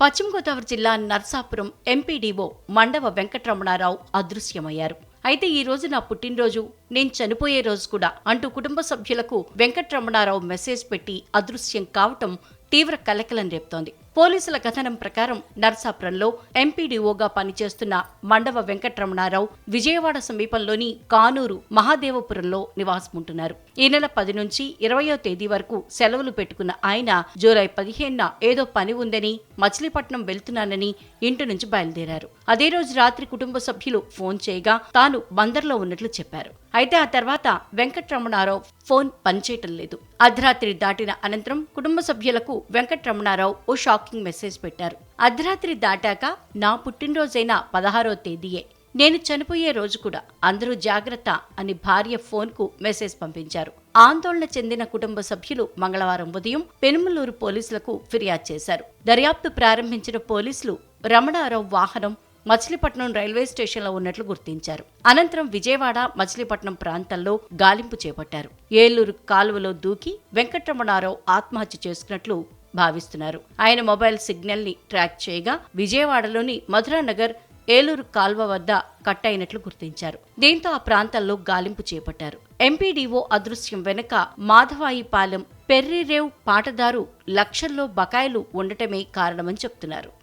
పశ్చిమ గోదావరి జిల్లా నర్సాపురం ఎంపీడీఓ మండవ వెంకటరమణారావు అదృశ్యమయ్యారు. అయితే ఈ రోజు నా పుట్టినరోజు నేను చనిపోయే రోజు కూడా అంటూ కుటుంబ సభ్యులకు వెంకటరమణారావు మెసేజ్ పెట్టి అదృశ్యం కావటం తీవ్ర కలకలం రేపుతోంది. పోలీసుల కథనం ప్రకారం నర్సాపురంలో ఎంపీడీఓగా పనిచేస్తున్న మండవ వెంకటరమణారావు విజయవాడ సమీపంలోని కానూరు మహాదేవపురంలో నివాసముంటున్నారు. ఈ నెల పది నుంచి ఇరవయో తేదీ వరకు సెలవులు పెట్టుకున్న ఆయన జూలై పదిహేనున ఏదో పని ఉందని మచిలీపట్నం వెళ్తున్నానని ఇంటి నుంచి బయలుదేరారు. అదే రోజు రాత్రి కుటుంబ సభ్యులు ఫోన్ చేయగా తాను బందర్లో ఉన్నట్లు చెప్పారు. అయితే ఆ తర్వాత వెంకటరమణారావు ఫోన్ పనిచేయటం లేదు. అర్ధరాత్రి దాటిన అనంతరం కుటుంబ సభ్యులకు వెంకటరమణారావు ఓ షాకింగ్ మెసేజ్ పెట్టారు. అర్ధరాత్రి దాటాక నా పుట్టినరోజైన పదహారో తేదీయే. నేను చనిపోయే రోజు కూడా అందరూ జాగ్రత్త అని భార్య ఫోన్కు మెసేజ్ పంపించారు. ఆందోళన చెందిన కుటుంబ సభ్యులు మంగళవారం ఉదయం పెనుమలూరు పోలీసులకు ఫిర్యాదు చేశారు. దర్యాప్తు ప్రారంభించిన పోలీసులు రమణారావు వాహనం మచిలీపట్నం రైల్వే స్టేషన్లో ఉన్నట్లు గుర్తించారు. అనంతరం విజయవాడ మచిలీపట్నం ప్రాంతంలో గాలింపు చేపట్టారు. ఏలూరు కాలువలో దూకి వెంకటరమణారావు ఆత్మహత్య చేసుకున్నట్లు భావిస్తున్నారు. ఆయన మొబైల్ సిగ్నల్ని ట్రాక్ చేయగా విజయవాడలోని మధురానగర్ ఏలూరు కాల్వ వద్ద కట్ అయినట్లు గుర్తించారు. దీంతో ఆ ప్రాంతాల్లో గాలింపు చేపట్టారు. ఎంపీడీఓ అదృశ్యం వెనుక మాధవాయిపాలెం పెర్రిరేవ్ పాటదారు లక్షల్లో బకాయిలు ఉండటమే కారణమని చెప్తున్నారు.